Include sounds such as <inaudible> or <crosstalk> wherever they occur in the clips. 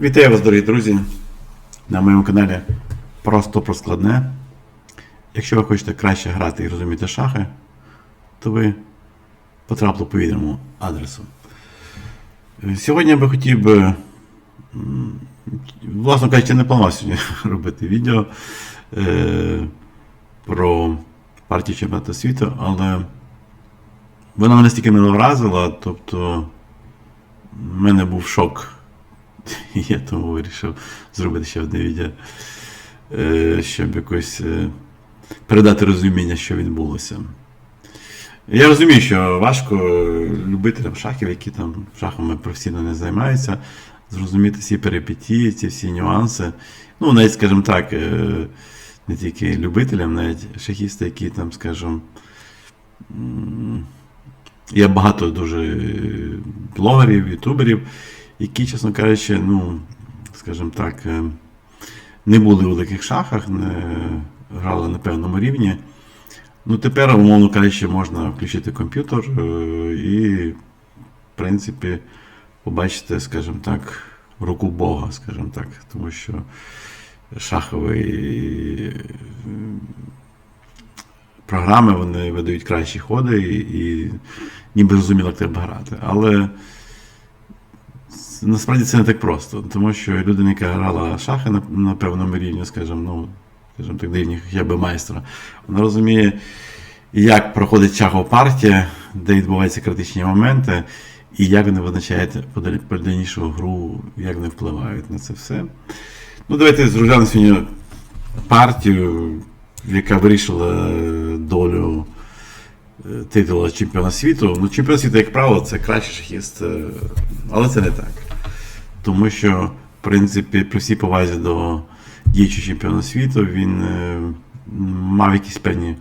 Вітаю вас, дорогі друзі, на моєму каналі Просто про складне. Якщо ви хочете краще грати і розуміти шахи, то ви потрапили по відомому адресу. Е, Сьогодні я би хотів би, м, власно кажучи, не планував сьогодні <laughs> робити відео е, про партію чемпіонату світу, але вона мене стільки не вразила, тобто в мене був шок. <laughs> Я тому вирішив зробити ще одне відео, е, щоб якось е, передати розуміння, що відбулося. Я розумію, що важко любителям шахів, які там шахами професійно не займаються, зрозуміти всі перипетії, ці всі нюанси. Ну, навіть, скажімо так, е, не тільки любителям, навіть шахісти, які там, скажімо, є багато дуже е, блогерів, ютуберів, які, чесно кажучи, ну, скажімо так, е, не були у великих шахах, не грали на певному рівні. Ну, тепер, умовно кажучи, можна включити комп'ютер е, і, в принципі, побачити, скажімо так, руку Бога, скажімо так, тому що шахові е, програми вони видають кращі ходи і, і ніби зрозуміло, як треба грати. Але насправді це не так просто, тому що людина, яка грала шахи на, на певному рівні, скажімо, ну, скажімо так, рівні хоча б майстра, вона розуміє, як проходить шахова партія, де відбуваються критичні моменти, і як вони визначають подаль- подальнішу гру, як вони впливають на це все. Ну, давайте розглянемо сьогодні партію, яка вирішила е, долю е, титула чемпіона світу. Ну, чемпіон світу, як правило, це кращий шахіст, е, але це не так. Тому що, в принципі, при всій повазі до діючого чемпіона світу, він е, мав якісь певні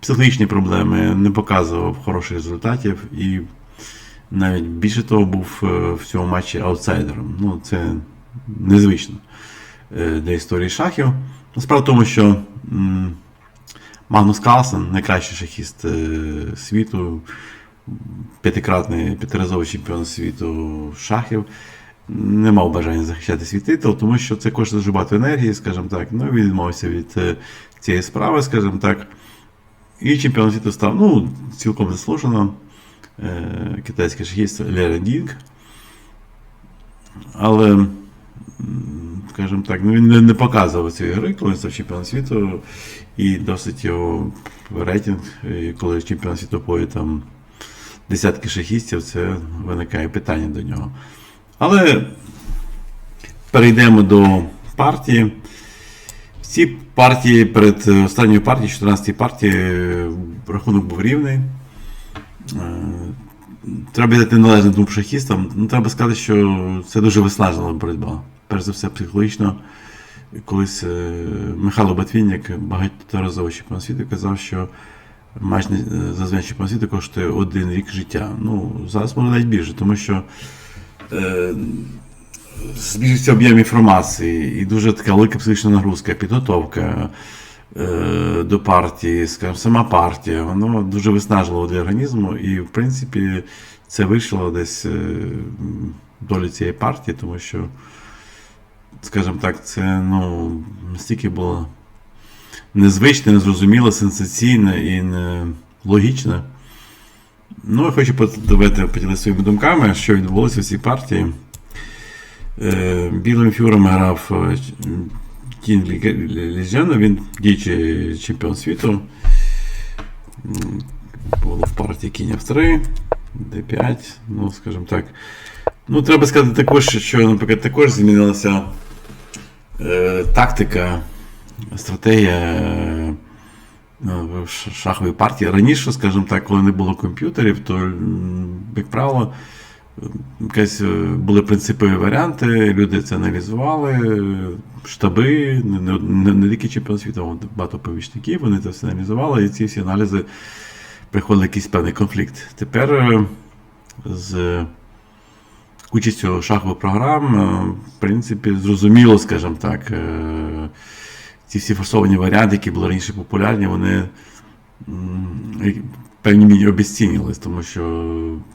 психологічні проблеми, не показував хороших результатів і навіть більше того був е, в цьому матчі аутсайдером. Ну, це незвично е, для історії шахів. Справа в тому, що Магнус Карлсен, найкращий шахіст світу, п'ятикратний п'ятиразовий чемпіон світу шахів, не мав бажання захищати свій титул, тому що це коштує дуже багато енергії, скажімо так. Ну, він відмовився від е, цієї справи, скажімо так. І чемпіон світу став ну, цілком заслужено. е, Китайський шахіст Лера Дінг. Але, скажімо так, ну, він не- показував цієї гри, коли він став чемпіоном світу, і досить його рейтинг, і коли чемпіон світу поє там десятки шахістів, це виникає питання до нього. Але перейдемо до партії. В партії перед останньою партією, 14-й партії, рахунок був рівний. Е, Треба дати належним двом шахістам. Ну, треба сказати, що це дуже виснажлива боротьба. Перш за все, психологічно. Колись е, Михайло Батвінник, багаторазовий чемпіон світу, казав, що матч не- е, чемпіон світу коштує один рік життя. Ну, зараз може навіть більше, тому що е, збільшується об'єм інформації і дуже така велика психологічна нагрузка, підготовка е, до партії, скажімо, сама партія, воно дуже виснажливо для організму, і, в принципі, це вийшло десь е, долю цієї партії, тому що, скажімо так, це ну, настільки було незвичне, незрозуміле, сенсаційне і не логічне. Ну, я хочу подивити, поділитися своїми думками, що відбулося в цій партії. Е, Білим фюром грав е, Тін Лізяна, він діючий чемпіон світу. Було в партії кінь F3, D5, ну, скажімо так. Ну, треба сказати також, що, наприклад, також змінилася е, тактика, стратегія в шаховій партії. Раніше, скажімо так, коли не було комп'ютерів, то, як правило, якась е, були принципові варіанти, люди це аналізували, е, штаби, не, тільки чемпіон світу, а багато помічників, вони це все аналізували, і ці всі аналізи приходили якийсь певний конфлікт. Тепер е, з участю шахових програм, в принципі, зрозуміло, скажімо так, ці всі форсовані варіанти, які були раніше популярні, вони певній мірі обезцінились, тому що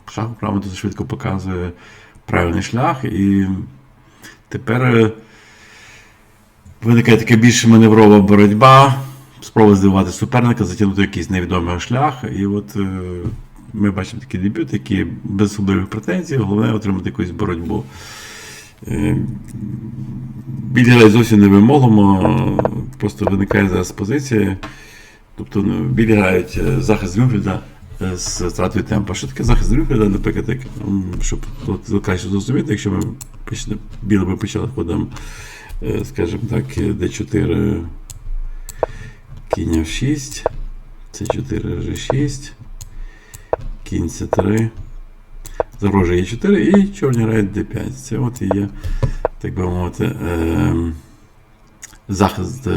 шахова програма дуже швидко показує правильний шлях, і Тепер е, виникає така більш маневрова боротьба, спроба здивувати суперника, затягнути якийсь невідомий шлях. І от е, ми бачимо такий дебют, який без особливих претензій, головне отримати якусь боротьбу. Е, Білі грає зовсім невимоглимо, просто виникає зараз позиція. Тобто ну, білі грають е, захист Грюнфельда е, з втратою темпу. Що таке захист Грюнфельда, наприклад, як, щоб тут краще зрозуміти, якщо ми почне, біло би почали ходом, е, скажімо так, D4 кінь F6, C4 G6, кінь C3, загрожує E4 і чорні грають D5. Це от і є, так би мовити, е, захист е,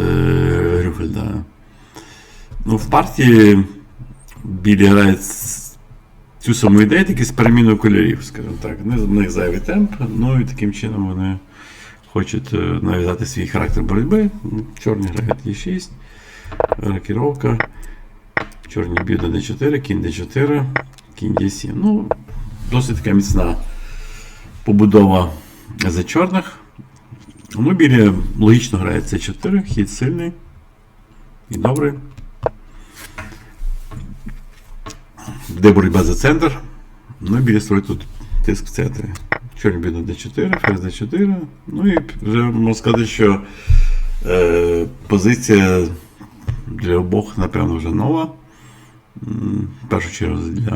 Грюнфельда. Ну, в партії білі грають цю саму ідею, тільки з переміною кольорів, скажімо так. В них- зайвий темп, ну і таким чином вони хочуть е, нав'язати свій характер боротьби. Чорні грають Е6, рокіровка, чорні б'ють на D4, кінь D4, кінь D7. Ну, досить така міцна побудова за чорних. Ну, білі логічно грають C4, хід сильний і добрий. Де боротьба за центр. Ну і біля строїть тут тиск в центрі. Чорні б'ють D4, ферзь D4. Ну і вже можна сказати, що е, позиція для обох, напевно, вже нова. В першу чергу для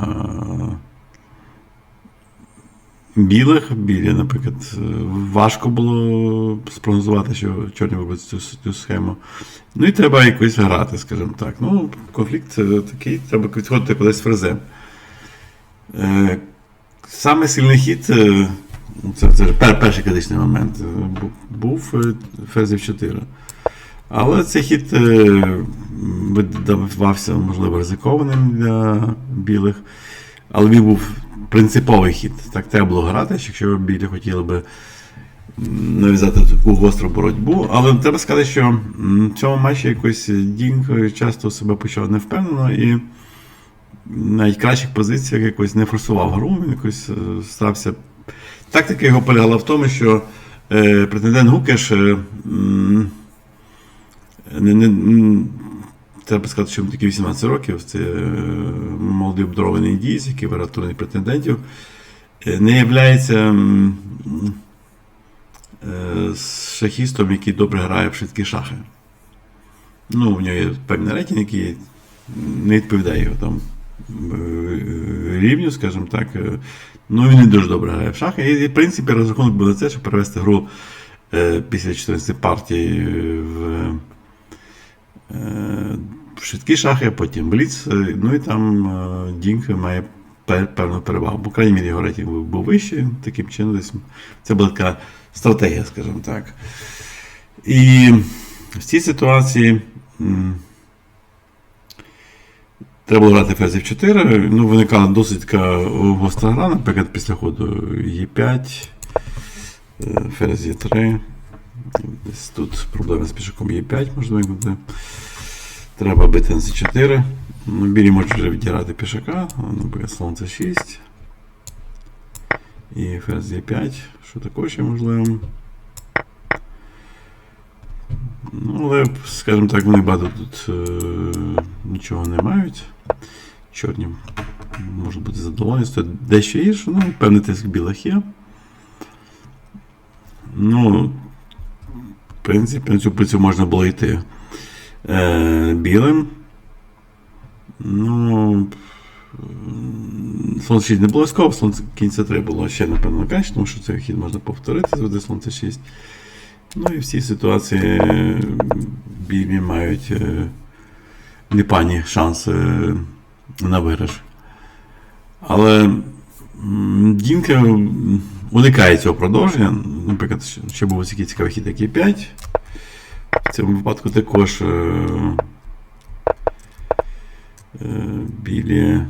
білих. Білі, наприклад, важко було спрогнозувати, що чорні виберуть цю, цю схему. Ну і треба якось грати, скажімо так. Ну, конфлікт е, такий, треба відходити кудись фрезем. Е, Саме сильний хід, е, це, це пер, перший критичний момент, був ферзь F4. Але цей хід видавався, можливо, ризикованим для білих. Але він був принциповий хід. Так треба було грати, якщо білі хотіли би нав'язати таку гостру боротьбу. Але треба сказати, що в цьому матчі якось Дінк часто себе почав невпевнено і навіть в кращих позиціях якось не форсував гру, він якось е, стався. Тактика його полягала в тому, що е, претендент Гукеш е, не, не, треба сказати, що тільки 18 років. Це е, молодий обдарований дієць, який виграв турнір претендентів, е, не являється е, шахістом, який добре грає в швидкі шахи. Ну, в нього є певний рейтинг, який не відповідає його там рівню, скажімо так. Ну, він не дуже добре грає в шахи. І, в принципі, розрахунок на це, щоб перевести гру після 14 партій е, в швидкі шахи, потім бліц. Ну і там Дінк має певну перевагу. По крайній мірі, його рейтинг був- вищий, таким чином десь. Це була така стратегія, скажімо так. І в цій ситуації. Треба було грати ферзь F4. Ну, виникала досить така гостра гра, наприклад, після ходу Е5, е, ферзь Е3. Десь тут проблеми з пішаком Е5, можливо, буде. Треба бити на С4. Ну, білі можуть вже відіграти пішака, наприклад, слон С6. І ферзь Е5, що також є можливим. Ну, але, скажімо так, вони багато тут е, нічого не мають. Чорні можуть бути задоволені, стоять дещо гірше, ну, певний тиск білих є. Ну, в принципі, на цю позицію можна було йти е, білим. Ну, слон 6 не обов'язково, слон кінця 3 було ще, напевно, краще, тому що цей хід можна повторити, завжди слон це 6. Ну і в цій ситуації е, білі мають е, непані шанси на виграш. Але Дінка уникає цього продовження. Наприклад, ще- був такий цікавий хід, як і 5. В цьому випадку також е, е, білі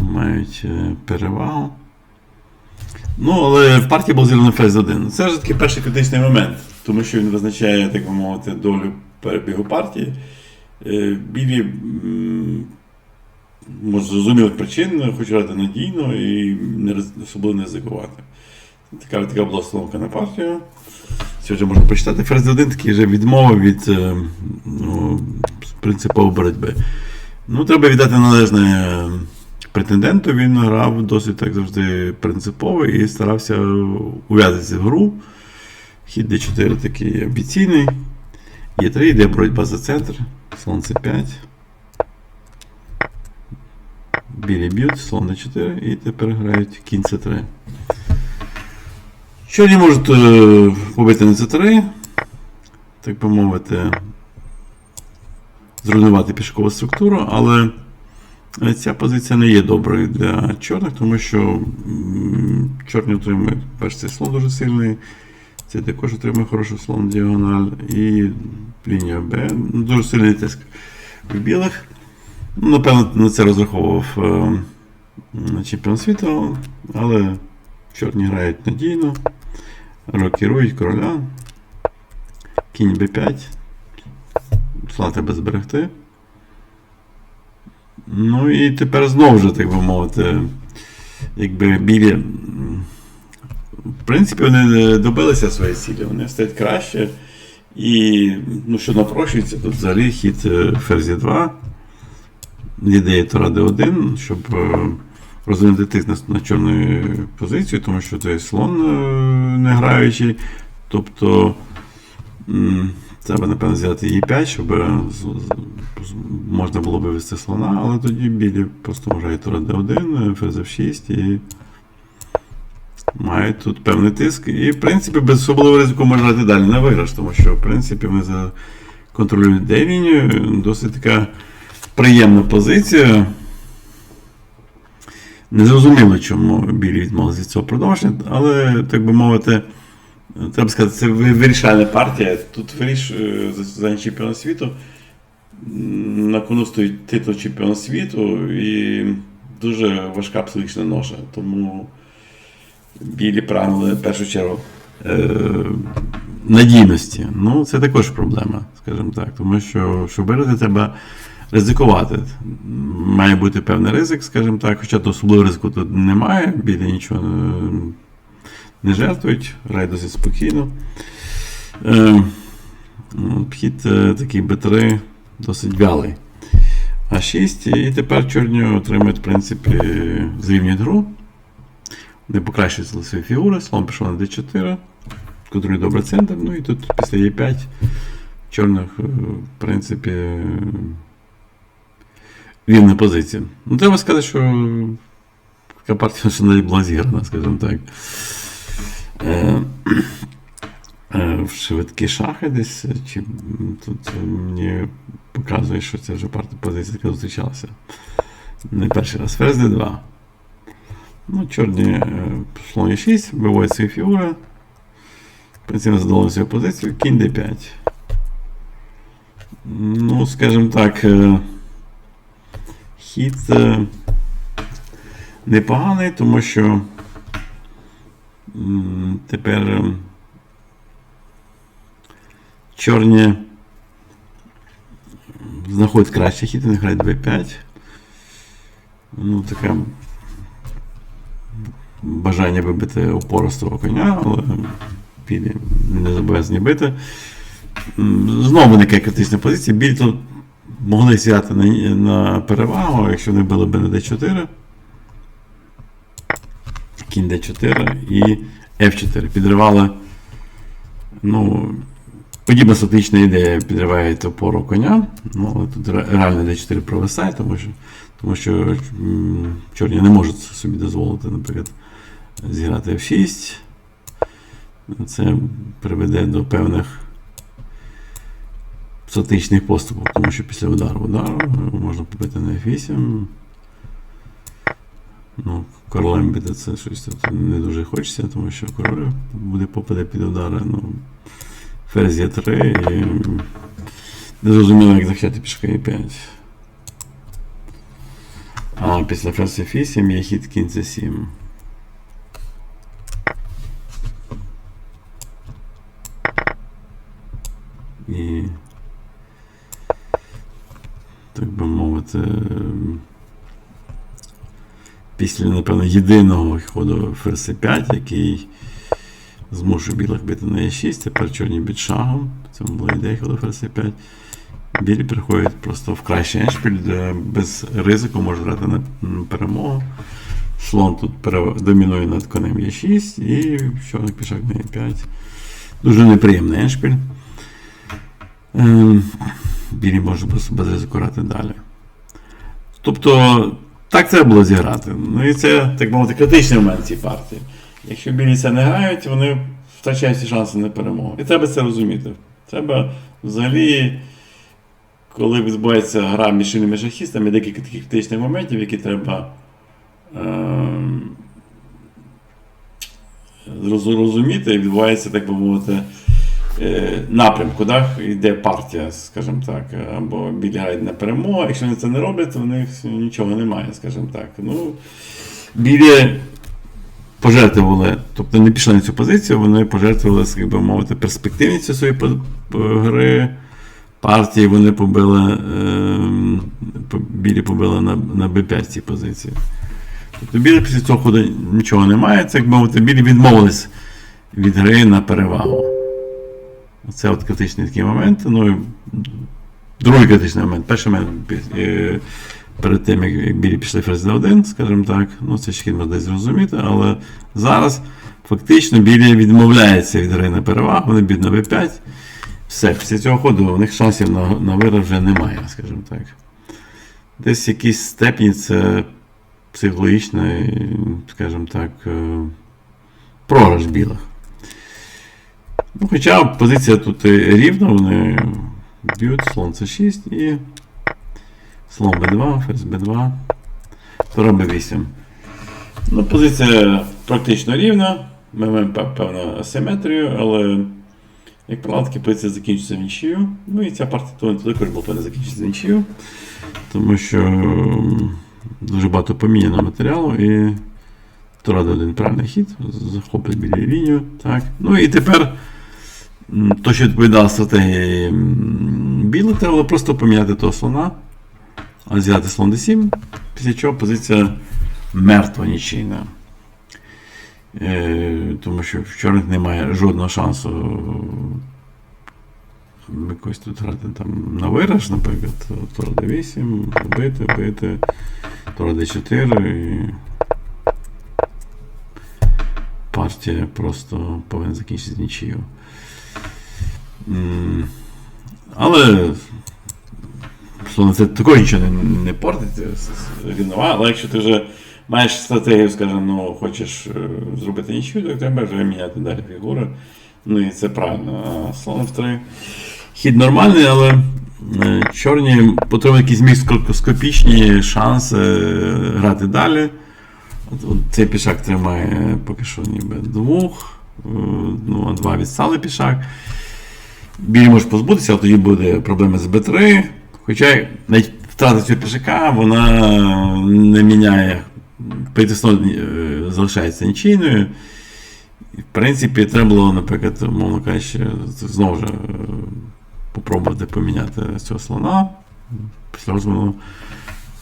мають е, перевагу. Ну, але в партії був зірваний фейз 1. Це ж такий перший критичний момент, тому що він визначає, так би мовити, долю перебігу партії. Е, Білі, з зрозумілих причин хочуть грати надійно і не особливо не ризикувати. Така, така була установка на партію. Це вже можна почитати. Ферзь 1 такий вже відмова від е, ну, принципової боротьби. Ну, треба віддати належне е, претенденту. Він грав досить так завжди принципово і старався ув'язатися в гру. Хід D4 такий амбіційний. Є 3, йде боротьба за центр. Слон C5. Білі б'ють, слон d4 і тепер грають кінь c3. Чорні можуть е, побити на c3, так би мовити, зруйнувати пішкову структуру, але е, ця позиція не є доброю для чорних, тому що чорні отримують, перш цей слон дуже сильний, це також отримує хороший слон діагональ і лінія Б. Ну, Дуже сильний тиск в білих. Ну, Напевно, на це розраховував е, чемпіон світу, але чорні грають надійно, рокірують короля, кінь b5, слон треба зберегти. Ну і тепер знову ж, так би мовити, якби білі. В принципі, вони не добилися своєї цілі, вони стають краще. І ну, що напрошується, тут взагалі хід е, ферзі 2 ідея Тора Д1, щоб е, розвинути тиск на, чорну позицію, тому що той слон е, не граючий. Тобто треба, напевно, взяти Е5, щоб е, можна було б вивести слона, але тоді білі просто грають Тора Д1, ферзь F6 і мають тут певний тиск. І, в принципі, без особливого ризику можна грати далі на виграш, тому що, в принципі, ми за контролюємо D-лінію, досить така приємна позиція. Незрозуміло, чому білі відмовилися від цього продовження, але, так би мовити, треба сказати, це вирішальна партія. Тут вирішує за чемпіона світу. На кону стоїть титул чемпіона світу і дуже важка психічна ноша. Тому білі прагнули в першу чергу е, надійності. Ну, це також проблема, скажімо так. Тому що, щоб виграти, треба ризикувати. Має бути певний ризик, скажімо так, хоча то особливого ризику тут немає, білі нічого е, не жертвують, грають досить спокійно. Е, ну, е, такий Б3 досить вялий. А6, і тепер чорні отримують, в принципі, зрівнюють гру. Не покращують свої фігури, слон пішов на d4, контролює добре центр, ну і тут після e5 чорних, в принципі, вільна позиція. Ну, треба сказати, що така партія ще навіть скажімо так. Е, е, в швидкі шахи десь, е, чи тут е, мені показує, що це вже партія позиція, яка зустрічалася. Не перший раз. Ферзь d2. Ну, чорні е, слон e6, виводять свої фігури. Принципі, задали свою позицію. Кінь d5. Ну, скажімо так, е, хід е, непоганий, тому що тепер е, чорні знаходять кращий хід, вони грають b5. Ну, таке бажання вибити опоростого коня, але білі не зобов'язані бити. Знову виникає критична позиція. Білі тут могли сідати на, на перевагу, якщо вони били б на d4. Кінь d4 і f4. Підривали. Ну, подібна статична ідея підриває опору коня. Ну, але тут ре- реально d4 провисає, тому що, тому що чорні не можуть собі дозволити, наприклад, зіграти f6. Це приведе до певних статичних поступок, тому що після удару удару можна побити на f8. Ну, королем бити це щось тут не дуже хочеться, тому що король буде попаде під удари. Ну, ферзь є 3 і не зрозуміло, як захищати пішка e5. А після ферзь f8 є хід кінь c7. І так би мовити, після, напевно, єдиного ходу ферзь 5 який Змушу білих бити на Е6, тепер чорні б'ють шагом. Це була ідея, коли ферзь 5 Білі переходять просто в кращий еншпіль, де без ризику можуть грати на перемогу. Слон тут домінує над конем Е6 і чорний пішак на Е5. Дуже неприємний еншпіль. Ем, білі можуть без, без далі. Тобто, так треба було зіграти. Ну і це, так мовити, критичний момент цієї партії. Якщо білі це не грають, вони втрачають шанси на перемогу. І треба це розуміти. Треба взагалі, коли відбувається гра між іншими шахістами, декілька таких критичних моментів, які треба ем, розуміти, і відбувається, так би мовити, е, напрям, куди йде партія, скажімо так, або білі грають на перемогу. Якщо вони це не роблять, то в них нічого немає, скажімо так. Ну, білі пожертвували, тобто не пішли на цю позицію, вони пожертвували, як мовити, перспективністю своєї гри. Партії вони побили, ем, білі побили на, на B5 цій позиції. Тобто білі після цього ходу нічого немає, це як мовити, білі відмовились від гри на перевагу. Це от критичний такий момент. Ну, другий критичний момент. Перший момент е, перед тим, як, білі пішли ферзь на 1, скажімо так, ну це ще можна десь зрозуміти, але зараз фактично білі відмовляються від гри на перевагу, вони б'ють на b5. Все, після цього ходу у них шансів на, на вираз вже немає, скажімо так. Десь в якійсь степені це психологічний, скажімо так, е, програш білих. Ну, хоча позиція тут рівна, вони б'ють слон c6 і слон b2, ферзь b2, тура b8. Ну, позиція практично рівна. Ми маємо певну асиметрію, але, як правило, такі позиції закінчуються в нічию. Ну і ця то також була повинна закінчитися в нічию, тому що дуже багато поміняно матеріалу і Тура один правильний хід, захоплять біля лінію. Так. Ну і тепер то, що відповідало стратегії білих, треба просто поміняти того слона, а взяти слон d7, після чого позиція мертва нічийна. Е, тому що в чорних немає жодного шансу якось тут грати там на вираж, наприклад, Тура d8, бити, бити, Тура d4 і партія просто повинна закінчитися нічию. Але словно це також нічого не, не портить, рівнова, але якщо ти вже маєш стратегію, скажімо, ну, хочеш е, зробити нічию, то треба вже міняти далі фігури. Ну і це правильно. А слон в 3 хід нормальний, але е, чорні потрібні якісь мікроскопічні шанси е, грати далі. От, от цей пішак тримає поки що ніби двох, ну, а два відстали пішак. Білі може позбутися, але тоді буде проблема з Б3. Хоча навіть втрата цього пішака вона не міняє. Притисно залишається нічийною. В принципі, треба було, наприклад, мовно кажучи, знову ж е, попробувати поміняти цього слона. Після розмону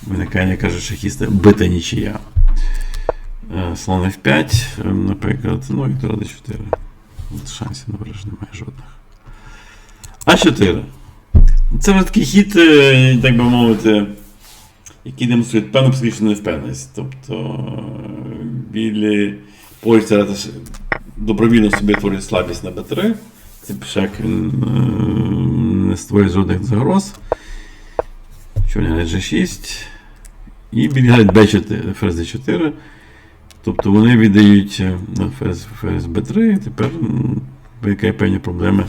виникає, каже шахіста, бита нічия. Е, Слон F5, е, наприклад, ну і тура D4. Шансів на немає жодних. А4. Це вже такий хід, е, так би мовити, який демонструє певну психічну невпевненість. Тобто е, білі ш- добровільно собі творять слабість на Б3. Цей пішак він е, не створює жодних загроз. Чорні грають G6. І білі грають B4, ферзь D4. Тобто вони віддають ферзь, ферзь B3, і тепер виникає певні проблеми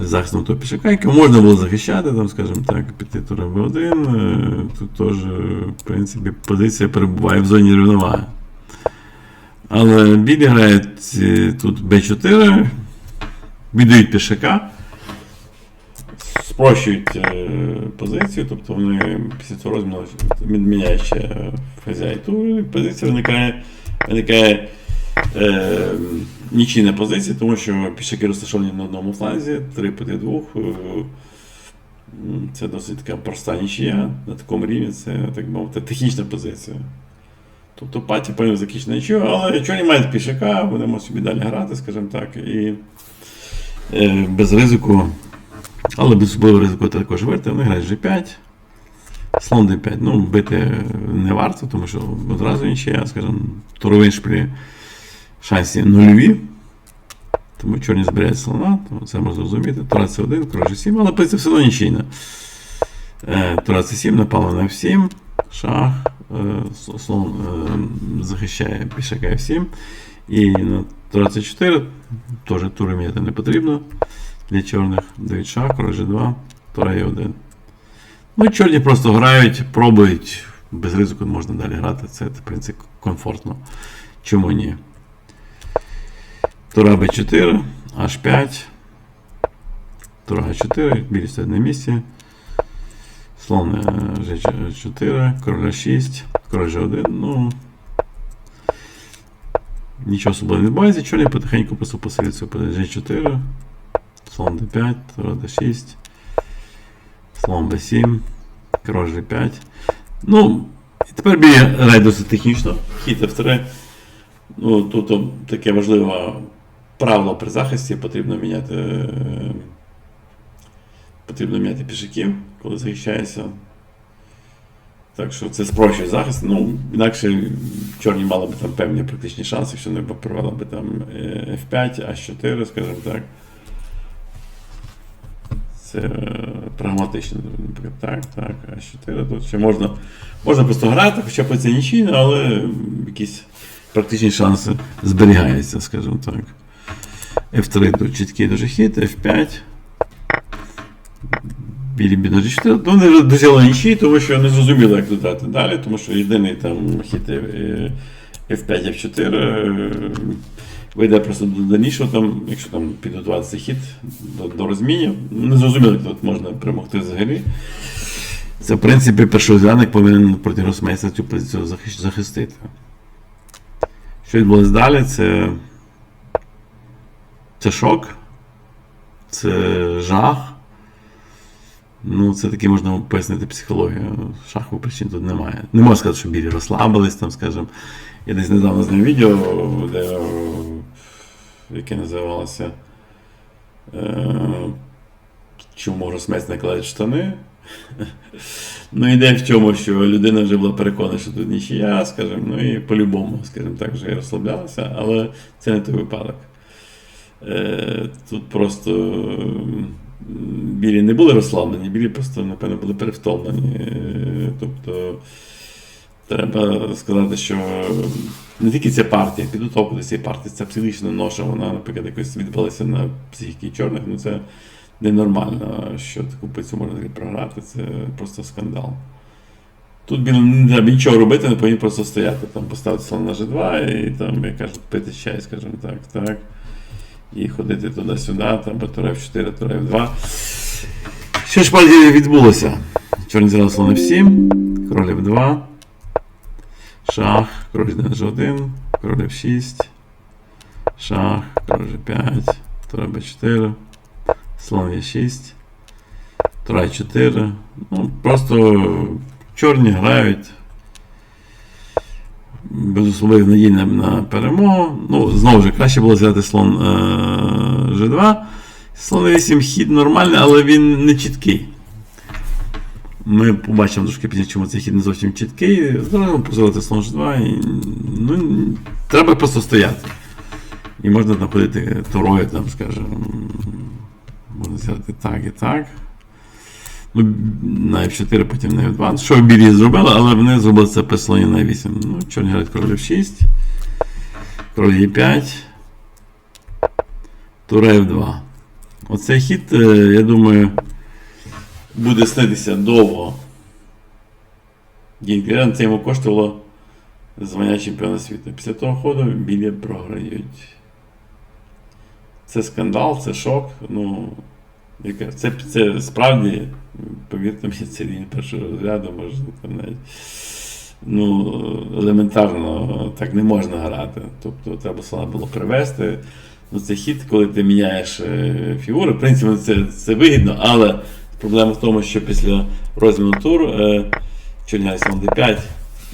захистом того пішака, який можна було захищати, там, скажімо так, піти тура B1. е, Тут теж, е, в принципі, позиція перебуває в зоні рівноваги. Але білі грають е, тут B4, віддають пішака, спрощують позицію, тобто вони після цього розміну міняють ще ферзя і ту, і позиція виникає, виникає е, нічийна позиція, тому що пішаки розташовані на одному фланзі, 3 проти 2. Е, це досить така проста нічия на такому рівні, це так мовити технічна позиція. Тобто паті повинен закінчити нічого, але чорні мають пішака, можуть собі далі грати, скажімо так, і е, без ризику, але без особливого ризику також вирти, вони грають G5. Слон D5. Ну, бити не варто, тому що одразу нічия, скажімо, туровий шпилі шансі нульові. Тому чорні збирають слона, то це можна зрозуміти. Тура С1, король G7, але позиція все одно нічийна. Е, Тура С7, напало на F7, шах, е, слон е, захищає пішака F7. І на Тура С4 теж тури міняти не потрібно для чорних. Дають шах, король G2, Тура Е1. Ну, і чорні просто грають, пробують, без ризику можна далі грати. Це, в принципі, комфортно. Чому ні? Тура Б4, H5, Тура Г4, білі стоять на місці. Слон е, G4, король 6, король G1. Ну, нічого особливого не відбувається. Чорні потихеньку просто посилюють свою. G4, слон D5, Тура D6, слон B7, король G5. Ну, і тепер білі грає технічно. Хід F3. Ну, тут таке важливе правило при захисті, потрібно міняти, е, потрібно міняти пішаків, коли захищається. Так що це спрощує захист. Ну, інакше чорні мали б там певні практичні шанси, якщо не провели б там е, F5, H4, скажімо так. Це е, прагматично, наприклад, так, так, H4. Тут ще можна, можна просто грати, хоча б це нічийно, але якісь практичні шанси зберігаються, скажімо так. F3 тут чіткий дуже хід, F5. Білі бі дуже 4. Ну, вони вже досягли нічі, тому що не зрозуміло, як додати далі, тому що єдиний там хід е, F5, F4 е, вийде просто до дальнішого, там, якщо там підготувати цей хід до, до розмінів. Не зрозуміло, як тут можна перемогти взагалі. Це, в принципі, першозв'язник повинен проти Росмейса цю позицію захистити. Що відбулось далі, це. Це шок, це жах. Ну, це таки можна пояснити психологію. Шахових причин тут немає. Не можна сказати, що білі розслабились, там, скажімо. Я десь недавно знав відео, де, е, яке називалося е, Чому Росмець не кладуть штани. <laughs> Ну, ідея в чому, що людина вже була переконана, що тут нічия, скажімо, ну і по-любому, скажімо так, вже і розслаблялася, але це не той випадок. Е, Тут просто білі не були розслаблені, білі просто, напевно, були перевтомлені. Е, Тобто, треба сказати, що не тільки ця партія, підготовка до цієї партії, ця психічна ноша, вона, наприклад, якось відбулася на психіки чорних, ну це ненормально, що таку пицю можна програти, це просто скандал. Тут білим не треба нічого робити, не повинні просто стояти, там, поставити слон на G2 і там, як кажуть, пити чай, скажімо так, так. І ходити туди-сюди, там, тура F4, тура F2. Що ж партія відбулося? Чорний зіграв слон F7, король F2, шах, король на G1, король F6, шах, король G5, тура B4, слон Е6, тура 4. Ну, просто чорні грають без особливих надій на, перемогу. Ну, знову ж, краще було взяти слон е, G2. Слон 8 хід нормальний, але він не чіткий. Ми побачимо трошки пізніше, чому цей хід не зовсім чіткий. Зразу позивати слон G2. І, ну, треба просто стояти. І можна знаходити турою, там, скажімо, можна взяти так і так. Ну, на F4, потім на F2. Що білі зробили, але вони зробили це слоні на 8. Ну, грають король F6, король E5, тура F2. Оцей хід, е, я думаю, буде снитися довго. Гінкерен це йому коштувало звання чемпіона світу. Після того ходу білі програють. Це скандал, це шок. Ну, яке- це, це справді, повірте мені, це рівень першого розряду, можна там навіть. Ну, елементарно так не можна грати. Тобто треба слова було привести. Ну, це хід, коли ти міняєш е, фігури. В принципі, це, це вигідно, але проблема в тому, що після розміну тур е, Чорняй d5,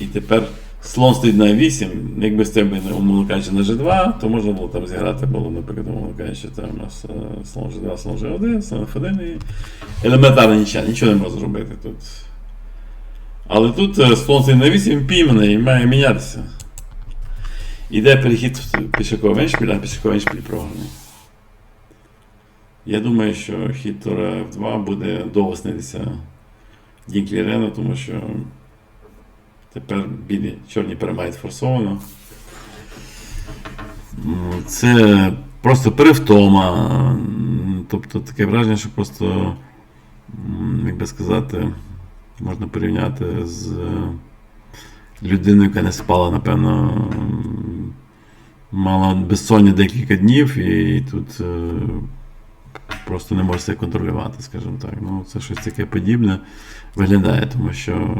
і тепер слон стоїть на 8, якби з тебе, умовно на G2, то можна було там зіграти було, наприклад, умовно кажучи, там у нас е, слон G2, слон G1, слон F1 і елементарно нічого, нічого не можна зробити тут. Але тут е, слон стоїть на 8 пійманий і має мінятися. Іде перехід в пішаковий веншпіль, а пішаковий веншпіль програний. Я думаю, що хід Тура F2 буде довго снитися Дінклі Рену, тому що тепер білі чорні переймають форсовано. Це просто перевтома. Тобто таке враження, що просто, як би сказати, можна порівняти з е, людиною, яка не спала, напевно, мала безсоння декілька днів, і тут е, просто не може себе контролювати, скажімо так. Ну, це щось таке подібне виглядає, тому що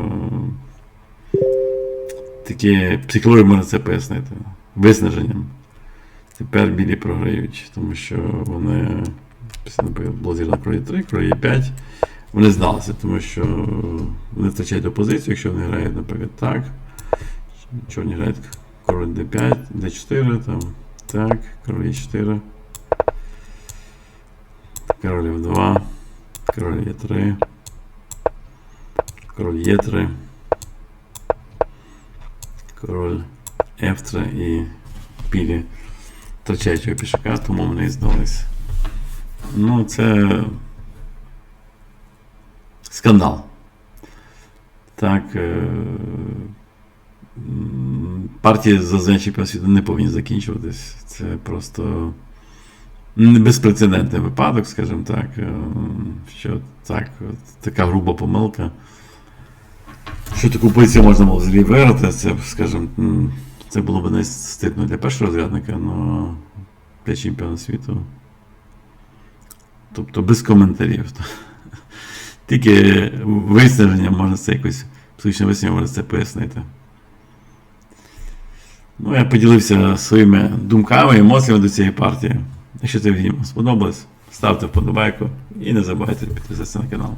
такі психологи можна це пояснити. Виснаженням. Тепер білі програють, тому що вони було зіграно крої 3, крої 5. Вони здалися, тому що вони втрачають опозицію, якщо вони грають, наприклад, так. Чорні грають король d5, d4, там, так, король e4, король f2, король e3, король e3, король f3 і білі втрачають його пішака, тому вони і здались. Ну, це скандал. Так. Е- партії за чемпіонат не повинні закінчуватись. Це просто безпрецедентний випадок, скажімо так. е, Що так, така груба помилка. Що таку позицію можна було взагалі виграти, це, скажімо, це було б не стидно для першого розрядника, але для чемпіона світу. Тобто без коментарів. <laughs> Тільки виснаження можна це якось психічне виснаження можна це пояснити. Ну, я поділився своїми думками, емоціями до цієї партії. Якщо відео сподобалось, ставте вподобайку і не забувайте підписатися на канал.